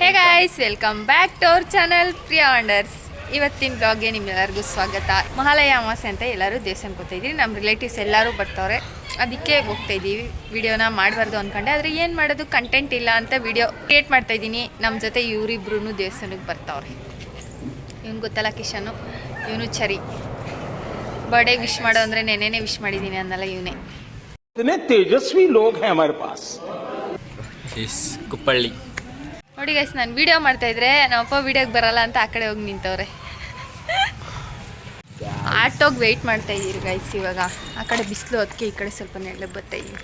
Hey guys welcome back to our channel Priya wonders ಇವತ್ತಿನ ಬ್ಲಾಗ್ಗೆ ನಿಮ್ಮೆಲ್ಲರಿಗೂ ಸ್ವಾಗತ. ಮಹಾಲಯ ಅಮಾಸೆ ಅಂತ ಎಲ್ಲರೂ ದೇವಸ್ಥಾನಕ್ಕೆ ಹೋಗ್ತಾ ನಮ್ಮ ರಿಲೇಟಿವ್ಸ್ ಎಲ್ಲರೂ ಬರ್ತಾವ್ರೆ. ಅದಕ್ಕೆ ಹೋಗ್ತಾ ಇದ್ದೀವಿ. ವಿಡಿಯೋನ ಮಾಡಬಾರ್ದು ಅಂದ್ಕೊಂಡೆ ಆದರೆ ಏನು ಮಾಡೋದು? ಕಂಟೆಂಟ್ ಇಲ್ಲ ಅಂತ ವಿಡಿಯೋ ಕ್ರಿಯೇಟ್ ಮಾಡ್ತಾ ಇದ್ದೀನಿ. ನಮ್ಮ ಜೊತೆ ಇವರಿಬ್ರು ದೇವಸ್ಥಾನಕ್ಕೆ ಬರ್ತಾವ್ರೆ. ಇವನು ಗೊತ್ತಲ್ಲ ಕಿಶನು ಇವನು ಚರಿ. ಬರ್ಡೇ ವಿಶ್ ಮಾಡೋ ಅಂದರೆ ನೆನೆ ವಿಶ್ ಮಾಡಿದ್ದೀನಿ ಅನ್ನಲ್ಲ ಇವನೇ. ತೇಜಸ್ವಿ ಲೋಕ್ ಹಮಾರೆ ಪಾಸ್ ಕುಪ್ಪಳ್ಳಿ ನೋಡಿ ಗೈಸ್ ನಾನು ವಿಡಿಯೋ ಮಾಡ್ತಾ ಇದ್ರೆ ನಮ್ಮಪ್ಪ ವಿಡಿಯೋಗೆ ಬರಲ್ಲ ಅಂತ ಆ ಕಡೆ ಹೋಗಿ ನಿಂತವ್ರೆ. ಆಟೋಗೆ ವೆಯ್ಟ್ ಮಾಡ್ತಾ ಇದ್ದೀರಿ ಗೈಸ್ ಇವಾಗ. ಆ ಕಡೆ ಬಿಸಿಲು ಅದಕ್ಕೆ ಈ ಕಡೆ ಸ್ವಲ್ಪ ನೆರಳು ಬರ್ತಾ ಇದ್ದೀವಿ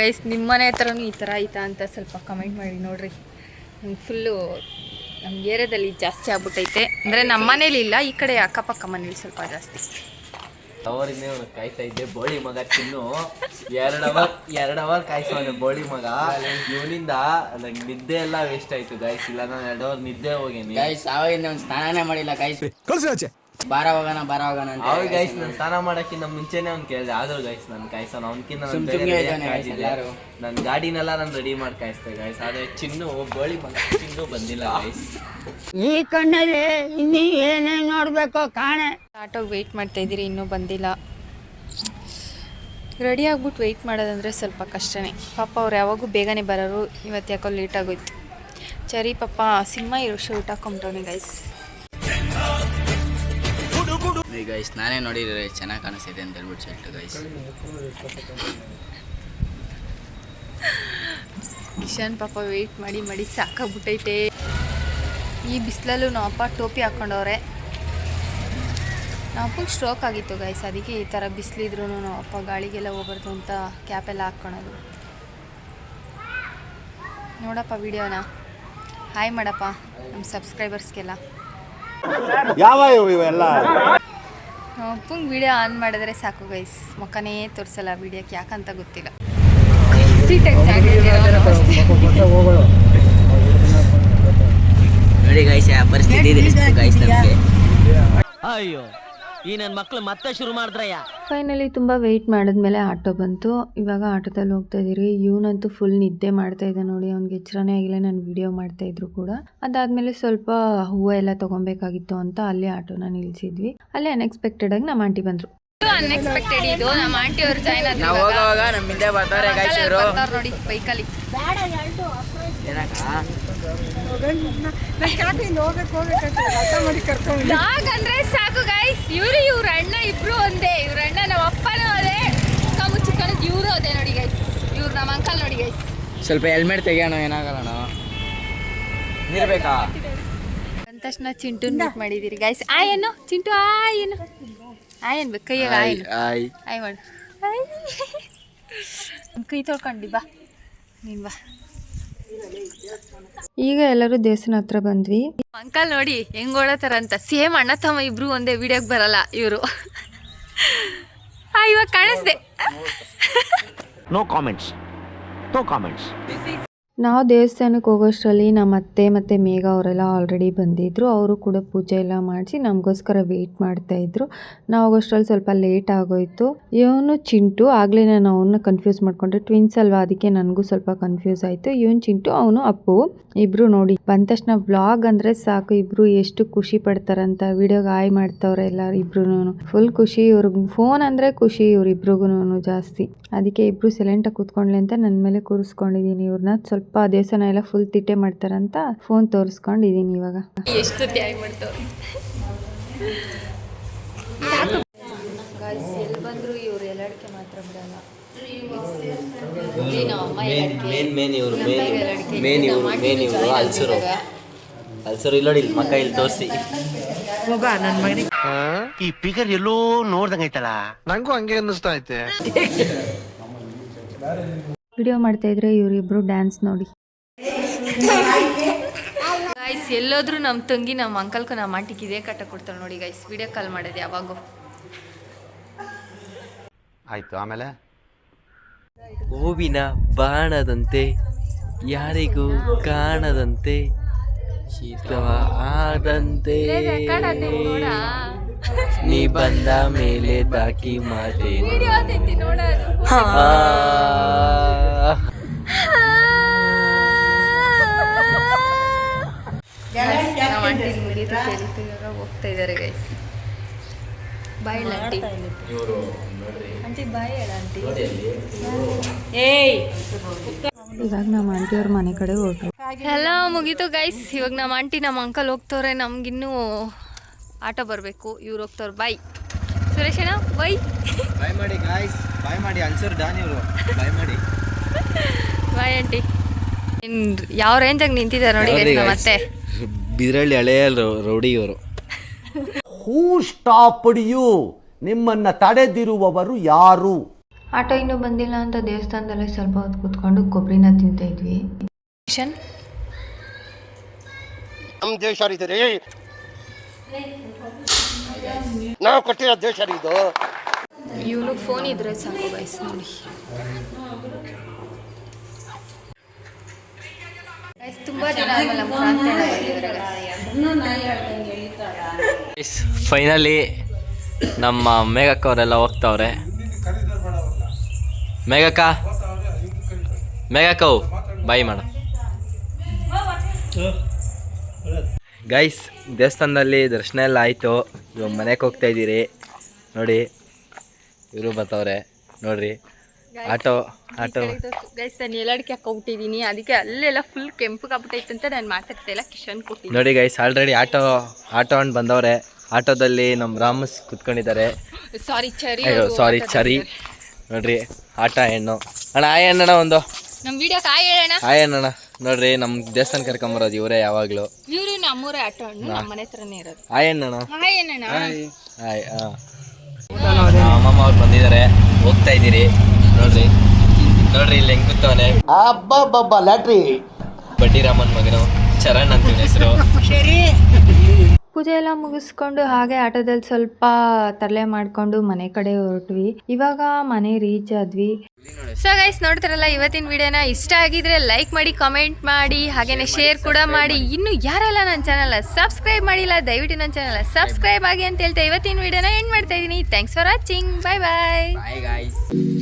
ಗೈಸ್ ನಿಮ್ಮ ಮನೆ ಹತ್ರನೂ ಈ ಥರ ಆಯ್ತಾ ಅಂತ ಸ್ವಲ್ಪ ಕಮೆಂಟ್ ಮಾಡಿ ನೋಡ್ರಿ. ನಂಗೆ ಫುಲ್ಲು ನಮ್ಮ ಏರಿಯಾದಲ್ಲಿ ಜಾಸ್ತಿ ಆಗ್ಬಿಟ್ಟೈತೆ. ಅಂದರೆ ನಮ್ಮ ಮನೇಲಿ ಇಲ್ಲ, ಈ ಕಡೆ ಅಕ್ಕಪಕ್ಕ ಮನೇಲಿ ಸ್ವಲ್ಪ ಜಾಸ್ತಿ. ಅವರಿಂದ ಇವನು ಕಾಯ್ತಾ ಇದ್ದೆ ಬೋಳಿ ಮಗ ತಿನ್ನು. ಎರಡು ಅವರ್ ಎರಡು ಅವರ್ ಕಾಯ್ಸವನೆ ಬೋಳಿ ಮಗ. ಇವನಿಂದ ನಂಗೆ ನಿದ್ದೆ ಎಲ್ಲ ವೇಸ್ಟ್ ಆಯ್ತು ಗಾಯ್ಸ್ ಇಲ್ಲ ನಾನು ಎರಡು ಅವರ್ ನಿದ್ದೆ ಹೋಗೇನಿ. ಗೈಸ್ ಆವಾಗಿಂದ ಒಂದು ಸ್ನಾನನೇ ಮಾಡಿಲ್ಲ ಗೈಸ್ ಬಾರ ಹೋಗೋಣ ಬಾರ ಹೋಗೋಣ ಅಂತ ಅವ್ರು ಗೈಸ್ ನಾನು ಸ್ನಾನ ಮಾಡಕ್ಕಿಂತ ಮುಂಚೆನೆ ಅವ್ನು ಕೇಳಿದೆ. ಆದ್ರೂ ಗೈಸ್ ನಾನು ಕಾಯ್ಸೋಣ ಅವನಕಿಂತ ಸುಮ್ ಸುಮ್ನೆ ಇದ್ದಾನೆ guys ಎಲ್ಲಾರು. ನನ್ನ ಗಾಡಿನೆಲ್ಲ ನಾನು ರೆಡಿ ಮಾಡಿ ಕಾಯಿಸ್ತೆ ಗೈಸ್ ಆದ್ರೆ ಚಿನ್ನು ಬೋಳಿ ಬಂದ ಚಿನ್ನು ಬಂದಿಲ್ಲ ಗೈಸ್ ಈ ಕಣ್ಣಲ್ಲಿ ಇನ್ನೀ ಏನೇನ್ ನೋಡ್ಬೇಕು ಕಾಣೆ. ಆಟೋ ವೆಯ್ಟ್ ಮಾಡ್ತಾ ಇದ್ದೀರಿ ಇನ್ನೂ ಬಂದಿಲ್ಲ. ರೆಡಿ ಆಗ್ಬಿಟ್ಟು ವೆಯ್ಟ್ ಮಾಡೋದಂದ್ರೆ ಸ್ವಲ್ಪ ಕಷ್ಟನೇ. ಪಾಪ ಅವ್ರು ಯಾವಾಗೂ ಬೇಗನೆ ಬರೋರು ಇವತ್ತು ಯಾಕೋ ಲೇಟ್ ಆಗೋಯ್ತು. ಸರಿ ಪಾಪ ಸಿನಿಮಾ ಇರೋ ಶರ್ಟ್ ಹಾಕೊಂಬಿಟ್ಟವನಿ ಗೈಸ್ ಗೈಸ್ ನಾನೇ ನೋಡಿದ್ರೆ ಚೆನ್ನಾಗಿ ಕಾಣಿಸ್ತಿದೆ ಅಂತ ಹೇಳ್ಬಿಟ್ಟು ಶರ್ಟ್ ಗೈಸ್ ಕಿಶನ್ ಪಾಪ ವೆಯ್ಟ್ ಮಾಡಿ ಮಾಡಿ ಸಾಕಾಗ್ಬಿಟ್ಟೈತೆ. ಈ ಬಿಸಿಲಲ್ಲೂ ನಮ್ಮ ಅಪ್ಪ ಟೋಪಿ ಹಾಕ್ಕೊಂಡವ್ರೆ ನಮ್ಮ ಅಪ್ಪಗೆ ಸ್ಟ್ರೋಕ್ ಆಗಿತ್ತು ಗೈಸ್ ಅದಕ್ಕೆ ಈ ಥರ ಬಿಸಿಲಿದ್ರು ನಮ್ಮ ಅಪ್ಪ ಗಾಳಿಗೆಲ್ಲ ಹೋಗ್ಬಾರ್ದು ಅಂತ ಕ್ಯಾಪ್ ಎಲ್ಲ ಹಾಕ್ಕೊಳೋದು. ನೋಡಪ್ಪ ವಿಡಿಯೋನ ಹಾಯ್ ಮಾಡಪ್ಪ ನಮ್ಮ ಸಬ್ಸ್ಕ್ರೈಬರ್ಸ್ಗೆಲ್ಲ ಯಾವ ಇವೆಲ್ಲ? ಅಪ್ಪಂಗೆ ವಿಡಿಯೋ ಆನ್ ಮಾಡಿದ್ರೆ ಸಾಕು ಗೈಸ್ ಮುಖನೇ ತೋರಿಸಲ್ಲ ವಿಡಿಯೋಕ್ಕೆ ಯಾಕಂತ ಗೊತ್ತಿಲ್ಲ. ಸೀಟಾಗಿ ಜಾಗ ಇದೆಯಲ್ಲ, ನಮಸ್ತೆ. ನೋಡಿ ಗೈಸ್ ಪರಿಸ್ಥಿತಿ ಇದೆ ಗೈಸ್ ನಮಗೆ. ಅಯ್ಯೋ. ಈ ನನ್ನ ಮಕ್ಳು ಮತ್ತೆ ಶುರು ಮಾಡಿದ್ರಯ್ಯ. ಫೈನಲಿ ತುಂಬಾ ವೆಯ್ಟ್ ಮಾಡಿದ್ಮೇಲೆ ಆಟೋ ಬಂತು. ಇವಾಗ ಆಟೋದಲ್ಲಿ ಹೋಗ್ತಾ ಇದ್ದೀರಿ ಇವನಂತೂ ಫುಲ್ ನಿದ್ದೆ ಮಾಡ್ತಾ ಇದ್ದ ನೋಡಿ. ಅವ್ನಿಗೆ ಎಚ್ಚರನೇ ಆಗಿಲ್ಲ. ನಾನು ವಿಡಿಯೋ ಮಾಡ್ತಾ ಇದ್ರು ಕೂಡ. ಅದಾದ್ಮೇಲೆ ಸ್ವಲ್ಪ ಹೂವು ಎಲ್ಲ ತಗೊಬೇಕಾಗಿತ್ತು ಅಂತ ಅಲ್ಲಿ ಆಟೋನ ನಿಲ್ಸಿದ್ವಿ. ಅಲ್ಲಿ ಅನ್ಎಕ್ಸ್ಪೆಕ್ಟೆಡ್ ಆಗಿ ನಮ್ಮ ಆಂಟಿ ಬಂದ್ರು. ಅನ್ಎಕ್ಸ್ಪೆಕ್ಟೆಡ್ ಇದು. ನಮ್ಮ ಆಂಟಿ ಅವರು ಜಾಯ್ನ್ ನಾವು ಹೋಗೋವಾಗ ನಮ್ಮ ಹಿಂದೆ ಬರ್ತಾರೆ ಗೈಸ್ ಇವರು. ನೋಡಿ ಬೈಕಲ್ಲಿ. ಡಾಗ್ ಅಂದ್ರೆ ಸಾಕು ಗೈಸ್ ಇವ್ರು ಇವ್ರ ಅಣ್ಣ ಇಬ್ರು ಒಂದೇ. ಇವ್ರ ಅಣ್ಣ ನಮ್ಮ ಅಪ್ಪನೂ ಅದೇ. ಮುಚ್ಚಿಕೊಂಡು ಇವರು ಅದೇ ನೋಡಿ ಗೈಸ್ ಇವ್ರು ನಮ್ಮ ಅಂಕಲ್ ನೋಡಿ ಗೈಸ್ ಸ್ವಲ್ಪ ಹೆಲ್ಮೆಟ್ ತೆಗಿಯೋಣ ಏನಾಗಲ್ಲ ನೀರ್ಬೇಕಾ ಅಂದ ತಕ್ಷಣ ಚಿಂಟು ಮೀಟ್ ಮಾಡಿದ್ದೀರಿ ಗೈಸ್ ಆ ಏನು? ಚಿಂಟು ಆ ಏನು? ಆ ಅನ್ಬೇಕು ಬೇಕು ಕೈಯಾಗ ಆಯ್ ಆಯ್. ಆಯ್ ಮಾಡು. ಆಯ್. ಕೈ ತೊಳ್ಕೊಂಡಿ ಬಾ. ನೀನ್ ಬಾ. ಈಗ ಎಲ್ಲರೂ ದೇವಸ್ಥಾನ ಹತ್ರ ಬಂದ್ವಿ. ಅಂಕಲ್ ನೋಡಿ ಹೆಂಗ್ ಓಡತಾರ ಅಂತ ಸೇಮ್ ಅಣ್ಣ ತಮ್ಮ ಇಬ್ರು ಒಂದೇ ವಿಡಿಯೋಗೆ ಬರಲ್ಲ ಇವರು. ಇವಾಗ ಕಾಣಿಸ್ದೆ. ನೋ ಕಾಮೆಂಟ್ಸ್ ನೋ ಕಾಮೆಂಟ್ಸ್ ನಾವು ದೇವಸ್ಥಾನಕ್ಕೆ ಹೋಗೋಷ್ಟರಲ್ಲಿ ನಮ್ಮ ಅತ್ತೆ ಮತ್ತು ಮೇಘ ಅವರೆಲ್ಲ ಆಲ್ರೆಡಿ ಬಂದಿದ್ದರು ಅವರು ಕೂಡ ಪೂಜೆ ಎಲ್ಲ ಮಾಡಿಸಿ ನಮಗೋಸ್ಕರ ವೆಯ್ಟ್ ಮಾಡ್ತಾ ಇದ್ರು. ನಾವು ಹೋಗೋಷ್ಟರಲ್ಲಿ ಸ್ವಲ್ಪ ಲೇಟ್ ಆಗೋಯ್ತು. ಇವನು ಚಿಂಟು, ಆಗಲೇ ನಾನು ಅವನ್ನ ಕನ್ಫ್ಯೂಸ್ ಮಾಡ್ಕೊಂಡೆ. ಟ್ವಿನ್ಸ್ ಅಲ್ವಾ? ಅದಕ್ಕೆ ನನಗೂ ಸ್ವಲ್ಪ ಕನ್ಫ್ಯೂಸ್ ಆಯಿತು. ಇವನು ಚಿಂಟು, ಅವನು ಅಪ್ಪು. ಇಬ್ರು ನೋಡಿ, ಬಂದ ತಕ್ಷಣ ವ್ಲಾಗ್ ಅಂದರೆ ಸಾಕು. ಇಬ್ರು ಎಷ್ಟು ಖುಷಿ ಪಡ್ತಾರಂತ ವಿಡಿಯೋಗೆ ಆಯ್ ಮಾಡ್ತವ್ರೆ ಎಲ್ಲರೂ ಇಬ್ರು ಫುಲ್ ಖುಷಿ. ಇವ್ರಿಗೆ ಫೋನ್ ಅಂದರೆ ಖುಷಿ ಇವ್ರಿಬ್ರಿಗೂ ಜಾಸ್ತಿ. ಅದಕ್ಕೆ ಇಬ್ರು ಸೈಲೆಂಟಾಗಿ ಕೂತ್ಕೊಂಡ್ಲೆ ಅಂತ ನನ್ನ ಮೇಲೆ ಕೂರಿಸ್ಕೊಂಡಿದ್ದೀನಿ ಇವ್ರನ್ನ ಸ್ವಲ್ಪ ದೇವಸ್ಥಾನ ಎಲ್ಲ ಫುಲ್ ತಿಟ್ಟೆ ಮಾಡ್ತಾರಂತ ಫೋನ್ ತೋರಿಸ್ಕೊಂಡಿದ್ದೀನಿ ಇವಾಗ. ಎಷ್ಟು ಎಲ್ಲಿ ಬಂದ್ರು ಇವ್ರು? ಎಲ್ಲಡಿಕೆ ಮಾತ್ರ ಬಿಡಲ್ಲ. ಮೇನ್ ಮೇನ್ ಇವರು ಮೇನ್ ಮೇನ್ ಇವರು. ಮೇನ್ ಇವರು ಅಲ್ಸರು. ಅಲ್ಸರು ಇಲ್ಲಿ ನೋಡಿ ಇಲ್ಲಿ ಮಕ್ಕ ಇಲ್ಲಿ ತೋರಿಸಿ. ಈ ಫಿಗರ್ ಎಲ್ಲೋ ನೋಡ್ದಂಗೈತಲ್ಲ ನಂಗೂ ಹಂಗೆ ಅನ್ನಿಸ್ತಾ ಐತೆ. ವಿಡಿಯೋ ಮಾಡ್ತಾ ಇದ್ರೆ ಇವರಿಬ್ರು ಡ್ಯಾನ್ಸ್ ನೋಡಿ. ಗೈಸ್ ಎಲ್ಲೋದ್ರೂ ನಮ್ಮ ತಂಗಿ ನಮ್ಮ ಅಂಕಲ್ಗೂ ನಮ್ಮ ಆಂಟಿಗೆ ಇದೇ ಕಟ್ಟ ಕೊಡ್ತಾಳೆ ನೋಡಿ ಗೈಸ್ ವಿಡಿಯೋ ಕಾಲ್ ಮಾಡೋದು ಯಾವಾಗ. ಆಯ್ತು ಆಮೇಲೆ? ಹೂವಿನ ಬಾಣದಂತೆ ಯಾರಿಗೂ ಕಾಣದಂತೆ ಶೀತವ ಆದಂತೆ. ನೀ ಬಂದ ಮೇಲೆ ದಾಕಿ ಮಾತೇನು? ಹೋಗ್ತಾ ಇದಾರೆ ಗೈಸ್ ಬಾಯ್ ಬಾಯ್ ಏಯ್ ಇವಾಗ ನಮ್ಮ ಆಂಟಿ ಅವ್ರ ಮನೆ ಕಡೆ ಹೋಗ್ತಾರೆ ಎಲ್ಲ ಮುಗೀತು ಗೈಸ್ ಇವಾಗ ನಮ್ಮ ಆಂಟಿ ನಮ್ಮ ಅಂಕಲ್ ಹೋಗ್ತವ್ರೆ. ನಮ್ಗಿನ್ನೂ ಆಟೋ ಬರಬೇಕು. ಇವ್ರು ಹೋಗ್ತವ್ರೆ ಬಾಯ್ ಸುರೇಶ್ ಬೈ ಬಾಯ್ ಮಾಡಿ ಗಾಯ್ಸ್ ಬಾಯ್ ಮಾಡಿ ಅನ್ಸರ್ ಡಾನ್ ಇವರು ಬಾಯ್ ಮಾಡಿ. ಬಾಯ್ ಆಂಟಿ ನಿನ್ ಯಾವ ರೇಂಜಾಗಿ ನಿಂತಿದ್ದಾರೆ ನೋಡಿ ಮತ್ತೆ ನಮ್ಮ ಅತ್ತೆ ಬಿದ್ರಳ್ಳಿ ಹಳೆಯ ರೌಡಿ ಇವರು. ಹೂ ಸ್ಟಾಪ್ಡ್ ಯು ನಿಮ್ಮನ್ನ ತಡೆದಿರುವವರು ಯಾರು? ಆಟೋ ಇನ್ನೂ ಬಂದಿಲ್ಲ ಅಂತ ದೇವಸ್ಥಾನದಲ್ಲಿ ಸ್ವಲ್ಪ ಹೊತ್ತು ಕೂತ್ಕೊಂಡು ಕೊಬ್ಬರಿನ ತಿಂತಾ ಇದ್ವಿ. ನಮ್ಮ ದೇಶ ನಾವು ಕೊಟ್ಟಿರೋ ದೇಶ ಇದು ಇವನು ಫೋನ್ ಇದ್ರೆ ಸಾಕು ಗೈಸ್ ನೋಡಿ. ತುಂಬಾ ದಿನ. ಫೈನಲಿ ನಮ್ಮ ಮೇಘಕ್ಕ ಅವರೆಲ್ಲ ಹೋಗ್ತಾವ್ರೆ. ಮೇಘಕ್ಕ? ಮೇಘಕ್ಕವು ಬಾಯಿ ಮಾಡ. ಗೈಸ್ ದೇವಸ್ಥಾನದಲ್ಲಿ ದರ್ಶನ ಎಲ್ಲ ಆಯಿತು. ಇವಾಗ ಮನೆಗೆ ಹೋಗ್ತಾ ಇದ್ದೀರಿ. ನೋಡಿ ಇವರು ಬರ್ತವ್ರೆ ನೋಡ್ರಿ ಆಟೋ ಆಟೋ. ಗೈಸ್ ನಾನು ಎಲ್ಲಡಿಕೆ ಹಾಕೊಬಿಟ್ಟಿದ್ದೀನಿ ಅದಕ್ಕೆ ಅಲ್ಲೆಲ್ಲ ಫುಲ್ ಕೆಂಪು ಕಾಬಿಟ್ಟೈತೆ ಅಂತ ನಾನು ಮಾತಾಡ್ತಾ ಇಲ್ಲ ಕಿಶನ್ ಕೊಟ್ಟಿ ನೋಡಿ guys already auto auto and ಬಂದವ್ರೆ. ಆಟೋದಲ್ಲಿ ನಮ್ಮ ರಾಮಸ್ ಕುತ್ಕೊಂಡಿದ್ದಾರೆ. ಸಾರಿ ಚರಿ ಅಯ್ಯೋ ಸಾರಿ ಚರಿ ನೋಡ್ರಿ ಆಟ ಹೆಣ್ಣು. ಅಣ್ಣ ಆಯ್ ಅಣ್ಣ ಒಂದು. ನಮ್ಮ ವಿಡಿಯೋ ಕಾಯಿ ಹೇಳೋಣ ಆಯ್ ಅಣ್ಣನ ನೋಡ್ರಿ ನಮ್ ದೇವಸ್ಥಾನ ಕರ್ಕೊಂಬರೋದು ಇವರೇ ಯಾವಾಗ್ಲೂ. ಇವ್ರು ನಮ್ಮೂರೇ ಆಟೋ ಹಣ್ಣು ನಮ್ಮ ಮನೆ ಹತ್ರನೇ ಇರೋದು. ಹಾಯ್ ಅಣ್ಣ ಹಾಯ್ ಅಣ್ಣ ಹಾಯ್. ಅಮ್ಮಮ್ಮ ಅವ್ರು ಬಂದಿದ್ದಾರೆ. ಹೋಗ್ತಾ ಇದ್ದೀರಿ. ನೋಡ್ರಿ ನೋಡ್ರಿ ಇಲ್ಲಿ ಹೆಂಗ್ ಕೂತವನೆ. ಅಬ್ಬಬ್ಬಬ್ಬ ಲ್ಯಾಟ್ರಿ. ಬಡ್ಡಿ ರಾಮನ್ ಮಗನು. ಚರಣ್ ಅಂತೀವಿ ಹೆಸರು. ಪೂಜೆ ಎಲ್ಲ ಮುಗಿಸ್ಕೊಂಡು ಹಾಗೆ ಆಟೋದಲ್ಲಿ ಸ್ವಲ್ಪ ತರಲೆ ಮಾಡ್ಕೊಂಡು ಮನೆ ಕಡೆ ಹೊರಟ್ವಿ. ಇವಾಗ ಮನೆ ರೀಚ್ ಆದ್ವಿ. ಸೊ ಗೈಸ್ ನೋಡ್ತಾರಲ್ಲ ಇವತ್ತಿನ ವಿಡಿಯೋನ ಇಷ್ಟ ಆಗಿದ್ರೆ ಲೈಕ್ ಮಾಡಿ ಕಾಮೆಂಟ್ ಮಾಡಿ ಹಾಗೇನೆ ಶೇರ್ ಕೂಡ ಮಾಡಿ. ಇನ್ನು ಯಾರೆಲ್ಲ ನನ್ನ ಚಾನಲ್ ಸಬ್ಸ್ಕ್ರೈಬ್ ಮಾಡಿಲ್ಲ ದಯವಿಟ್ಟು ನನ್ನ ಚಾನಲ್ ಸಬ್ಸ್ಕ್ರೈಬ್ ಆಗಿ ಅಂತ ಹೇಳ್ತಾ ಇವತ್ತಿನ ವಿಡಿಯೋನ ಎಂಡ್ ಮಾಡ್ತಾ ಇದ್ದೀನಿ. Thanks for watching bye bye